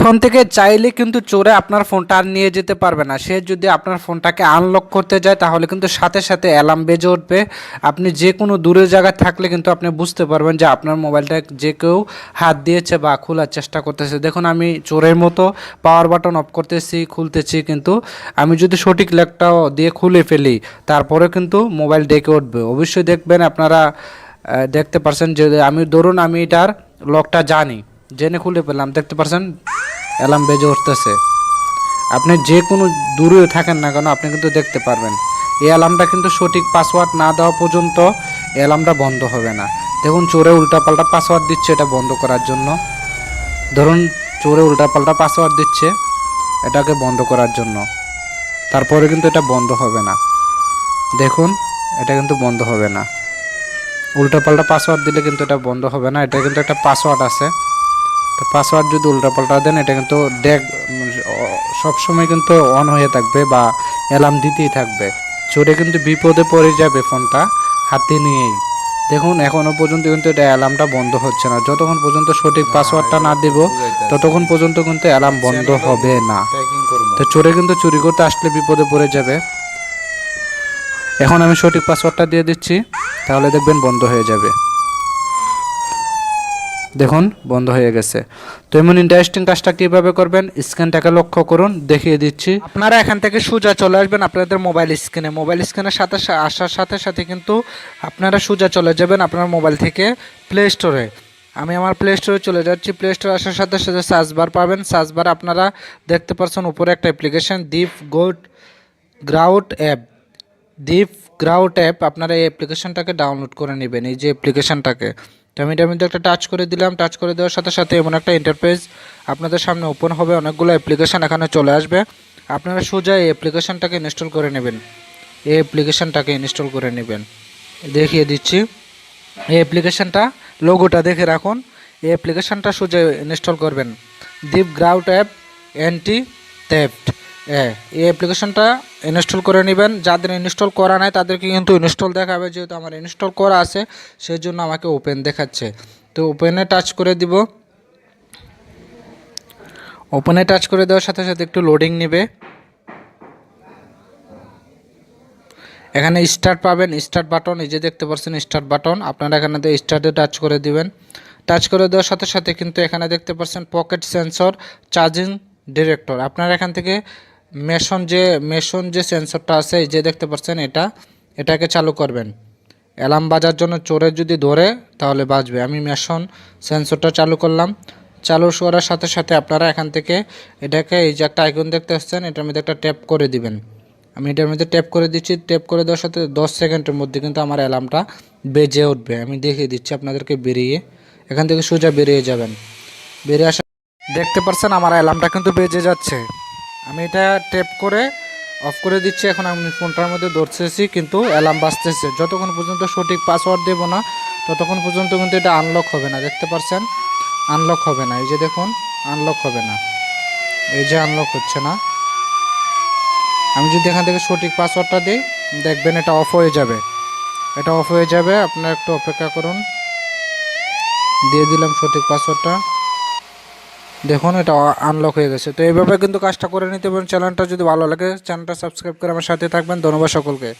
Phone থেকে চাইলে কিন্তু চোরে আপনার ফোনটা আর নিয়ে যেতে পারবে না। সে যদি আপনার ফোনটাকে আনলক করতে যায়, তাহলে কিন্তু সাথে সাথে অ্যালার্ম বেজে উঠবে। আপনি যে কোনো দূরের জায়গায় থাকলে কিন্তু আপনি বুঝতে পারবেন যে আপনার মোবাইলটা যে কেউ হাত দিয়েছে বা খোলার চেষ্টা করতেছে। দেখুন, আমি চোরের মতো পাওয়ার বাটন অফ করতেছি, খুলতেছি কিন্তু আমি যদি সঠিক লেগটাও দিয়ে খুলে ফেলি, তারপরে কিন্তু মোবাইল ডেকে উঠবে। অবশ্যই দেখবেন আপনারা দেখতে পারছেন যে আমি, ধরুন আমি এটার লকটা জানি, জেনে খুলে পেলাম দেখতে পারছেন? অ্যালার্ম বেজে উঠতেছে। আপনি যে কোনো দূরে থাকেন না কেন, আপনি কিন্তু দেখতে পারবেন। এই অ্যালার্মটা কিন্তু সঠিক পাসওয়ার্ড না দেওয়া পর্যন্ত অ্যালার্মটা বন্ধ হবে না। দেখুন, চোরে উল্টাপাল্টা পাসওয়ার্ড দিচ্ছে এটা বন্ধ করার জন্য। ধরুন, চোরে উল্টাপাল্টা পাসওয়ার্ড দিচ্ছে এটাকে বন্ধ করার জন্য। তারপরে কিন্তু এটা বন্ধ হবে না। দেখুন, এটা কিন্তু বন্ধ হবে না। উল্টাপাল্টা পাসওয়ার্ড দিলে কিন্তু এটা বন্ধ হবে না। এটা কিন্তু একটা পাসওয়ার্ড আছে। তো পাসওয়ার্ড যদি উল্টাপাল্টা দেন এটা কিন্তু ডেক সবসময় কিন্তু অন হয়ে থাকবে বা অ্যালার্ম দিতেই থাকবে। চোরে কিন্তু বিপদে পড়ে যাবে ফোনটা হাতে নিয়েই। দেখুন এখনও পর্যন্ত কিন্তু এটা অ্যালার্মটা বন্ধ হচ্ছে না। যতক্ষণ পর্যন্ত সঠিক পাসওয়ার্ডটা না দেব ততক্ষণ পর্যন্ত কিন্তু অ্যালার্ম বন্ধ হবে না। তো চোরে কিন্তু চুরি করতে আসলে বিপদে পড়ে যাবে। এখন আমি সঠিক পাসওয়ার্ডটা দিয়ে দিচ্ছি তাহলে দেখবেন বন্ধ হয়ে যাবে। দেখুন, বন্ধ হয়ে গেছে। তো এমন ইন্টারেস্টিং কাজটা কীভাবে করবেন? স্ক্যানটাকে লক্ষ্য করুন, দেখিয়ে দিচ্ছি। আপনারা এখান থেকে সোজা চলে আসবেন আপনাদের মোবাইল স্ক্রিনে মোবাইল স্ক্রিনের সাথে আসার সাথে সাথে কিন্তু আপনারা সোজা চলে যাবেন আপনার মোবাইল থেকে প্লে স্টোরে আমি আমার প্লে স্টোরে চলে যাচ্ছি। প্লে স্টোরে আসার সাথে সাথে সার্চ বার পাবেন। সার্চ বার আপনারা দেখতে পাচ্ছেন উপরে একটা অ্যাপ্লিকেশন ডিপ গোড গ্রাউট অ্যাপ ডিপ গ্রাউট অ্যাপ আপনারা এই অ্যাপ্লিকেশনটাকে ডাউনলোড করে নেবেন, এই যে অ্যাপ্লিকেশনটাকে তো আমি এটার মধ্যে একটা টাচ করে দিলাম। টাচ করে দেওয়ার সাথে সাথে এমন একটা ইন্টারফেস আপনাদের সামনে ওপেন হবে। অনেকগুলো অ্যাপ্লিকেশন এখানে চলে আসবে। আপনারা সোজা এই অ্যাপ্লিকেশনটাকে ইনস্টল করে নেবেন। এই অ্যাপ্লিকেশনটাকে ইনস্টল করে নেবেন। দেখিয়ে দিচ্ছি। এই অ্যাপ্লিকেশনটা লোগোটা দেখে রাখুন। এই অ্যাপ্লিকেশনটা সোজা ইনস্টল করবেন। ডিপ গ্রাউট অ্যাপ অ্যান্টি থেফট হ্যাঁ এই অ্যাপ্লিকেশনটা ইনস্টল করে নেবেন। যাদের ইনস্টল করা নাই, তাদেরকে কিন্তু ইনস্টল দেখাবে, যেহেতু আমার ইনস্টল করা আছে সেই জন্য আমাকে ওপেন দেখাচ্ছে। তো ওপেনে টাচ করে দিব। ওপেনে টাচ করে দেওয়ার সাথে সাথে একটু লোডিং নেবে। এখানে স্টার্ট পাবেন স্টার্ট বাটন এই যে দেখতে পাচ্ছেন স্টার্ট বাটন আপনারা এখানে স্টার্টে টাচ করে দিবেন। টাচ করে দেওয়ার সাথে সাথে কিন্তু এখানে দেখতে পাচ্ছেন পকেট সেন্সর চার্জিং ডিরেক্টর আপনারা এখান থেকে মেশন যে মেশন যে সেন্সরটা আছে, এই যে দেখতে পাচ্ছেন এটা, এটাকে চালু করবেন। অ্যালার্ম বাজার জন্য চোরে যদি ধরে, তাহলে বাজবে আমি মেশন সেন্সরটা চালু করলাম। চালু করার সাথে সাথে আপনারা এখান থেকে এটাকে এই যে একটা আইকন দেখতে পাচ্ছেন, এটার মধ্যে একটা ট্যাপ করে দিবেন। আমি এটার মধ্যে ট্যাপ করে দিচ্ছি, ট্যাপ করে দেওয়ার সাথে দশ সেকেন্ডের মধ্যে কিন্তু আমার অ্যালার্মটা বেজে উঠবে। আমি দেখিয়ে দিচ্ছি আপনাদেরকে বেরিয়ে। এখান থেকে সোজা বেরিয়ে যাবেন। বেরিয়ে আসা দেখতে পাচ্ছেন আমার অ্যালার্মটা কিন্তু বেজে যাচ্ছে। আমি এটা ট্যাপ করে অফ করে দিচ্ছি। এখন আমি ফোনটার মধ্যে ধরতেছি, কিন্তু অ্যালার্ম বাজতেছে। যতক্ষণ পর্যন্ত সঠিক পাসওয়ার্ড দেবো না, ততক্ষণ পর্যন্ত কিন্তু এটা আনলক হবে না। দেখতে পাচ্ছেন আনলক হবে না। এই যে দেখুন আনলক হবে না। এই যে আনলক হচ্ছে না। আমি যদি এখান থেকে সঠিক পাসওয়ার্ডটা দিই, দেখবেন এটা অফ হয়ে যাবে। এটা অফ হয়ে যাবে। আপনারা একটু অপেক্ষা করুন। দিয়ে দিলাম সঠিক পাসওয়ার্ডটা দেখুন, এটা আনলক হয়ে গেছে। তো এইভাবে কিন্তু কাজটা করে নিতে পারেন। চ্যানেলটা যদি ভালো লাগে চ্যানেলটা সাবস্ক্রাইব করে আমার সাথে থাকবেন। ধন্যবাদ সকলকে।